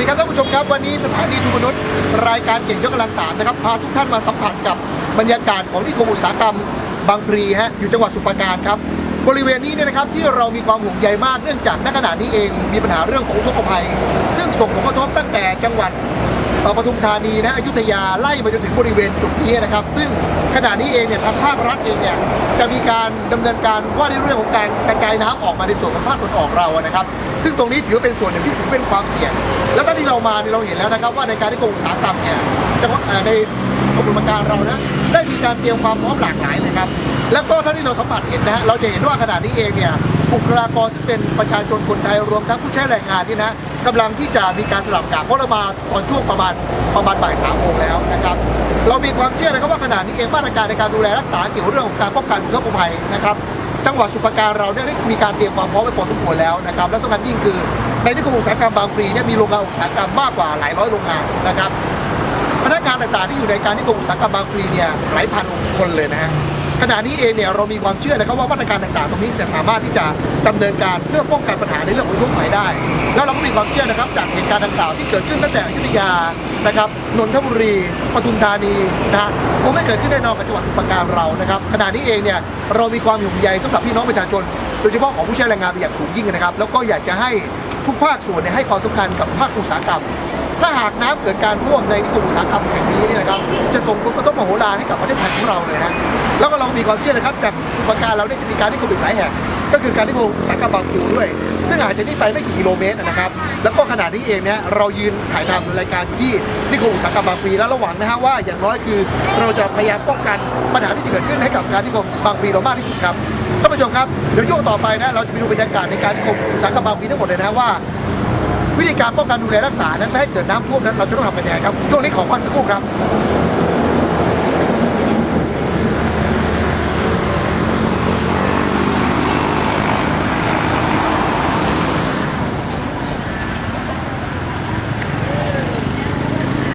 ดีครับท่านผู้ชมครับวันนี้สถานีทุกมนุษย์รายการเก่งยกกำลังสามนะครับพาทุกท่านมาสัมผัสกับบรรยากาศของนิคมอุตสาหกรรม บางพลีฮะอยู่จังหวัดสุพรราการครับบริเวณนี้เนี่ยนะครับที่เรามีความห่วงใยมากเนื่องจากณขณะนี้เองมีปัญหาเรื่องของอุทกภัย ซึ่งส่งผลกระทบตั้งแต่จังหวัดปทุมธานีนะอยุธยาไล่มาจนถึงบริเวณจุดนี้นะครับ ซึ่งขณะนี้เองเนี่ยทางภาครัฐเองเนี่ยจะมีการดำเนินการว่าในเรื่องของการกระจายน้ำออกมาในส่วนของภาคตะวันออกเรานะครับ ซึ่งตรงนี้ถือเป็นส่วนหนึ่งที่ถือเป็นความเสี่ยง แล้วก็ที่เรามาเนี่ยเราเห็นแล้วนะครับว่าในการที่กรมอุตสาหกรรมเนี่ยจังหวัดในสมุทรปราการเรานะได้มีการเตรียมความพร้อมหลากหลายเลยครับ แล้วก็เท่าที่เราสัมผัสเห็นนะฮะเราจะเห็นว่าขณะนี้เองเนี่ยบุคลากรซึ่งเป็นประชาชนคนไทยรวมทั้งผู้ใช้แรงงานนี่นะกำลังที่จะมีการสลับกะเพราะเรามาตอนช่วงประมาณประมาณบ่ายสามโมงแล้วนะครับเรามีความเชื่อนะครับว่าขณะนี้เองมาตรการในการดูแลรักษาเกี่ยวกับเรื่องของการป้องกันอุทกภัยนะครับ จังหวัดสุพรรณการเราเนี่ยได้มีการเตรียมความพร้อมไปพอสมควรแล้วนะครับและสำคัญยิ่งคือในนิคมอุตสาหกรรมบางพลีเนี่ยมีโรงงานอุตสาหกรรมมากกว่าหลายร้อยโรงงานนะครับพนักงานต่างๆที่อยู่ในการนิคมอุตสาหกรรมบางพลีเนี่ยหลายพันคนเลยนะฮะ ขณะนี้เองเนี่ยเรามีความเชื่อนะครับว่ามาตรการต่างๆ ตรงนี้จะสามารถที่จะดำเนินการเพื่อป้องกันปัญหาในเรื่องของทุกข์ภัยได้ แล้วเราก็มีความเชื่อนะครับจากเหตุการณ์ต่างๆที่เกิดขึ้นตั้งแต่อยุธยานะครับนนทบุรีปทุมธานีนะคงไม่เกิดขึ้นแน่นอนกับจังหวัดสุพรราการเรานะครับขณะนี้เองเนี่ยเรามีความห่วงใยสำหรับพี่น้องประชาชน โดยเฉพาะของผู้ใช้แรงงานเป็นอย่างสูงยิ่งนะครับ แล้วก็อยากจะให้ทุกภาคส่วนเนี่ยให้ความสำคัญกับภาคอุตสาหกรรม ถ้าหากน้ำเกิดการท่วมในนิคมอุตสาหกรรมแห่งนี้เนี่ยนะครับจะส่งผลกระทบมโหฬารให้กับประเทศไทยของเราเลยนะแล้วก็เรามีความเชื่อนะครับจากสุพรรณการเราเนี่ยจะมีการนิคมอีกหลายแห่งก็คือการนิคมอุตสาหกรรมบางปูด้วย ซึ่งอาจจะนี่ไปไม่กี่กิโลเมตรนะครับ แล้วก็ขณะนี้เองเนี่ยเรายืนถ่ายทำรายการอยู่ที่นิคมอุตสาหกรรมบางพลีแล้วระหวังนะฮะว่าอย่างน้อยคือ เราจะพยายามป้องกันปัญหาที่จะเกิดขึ้นให้กับการนิคมบางพลีเรามากที่สุดครับท่านผู้ชมครับเดี๋ยวช่วงต่อไปนะเราจะไปดูบรรยากาศในการนิคมอุตสาหกรรมบางพลีทั้งหมดเลยนะว่า วิธีการป้องกันดูแลรักษานั้นไม่ให้เกิดน้ำท่วมนั้นเราจะต้องทำเป็นยังไงครับช่วงนี้ขอพักสักครู่ครับ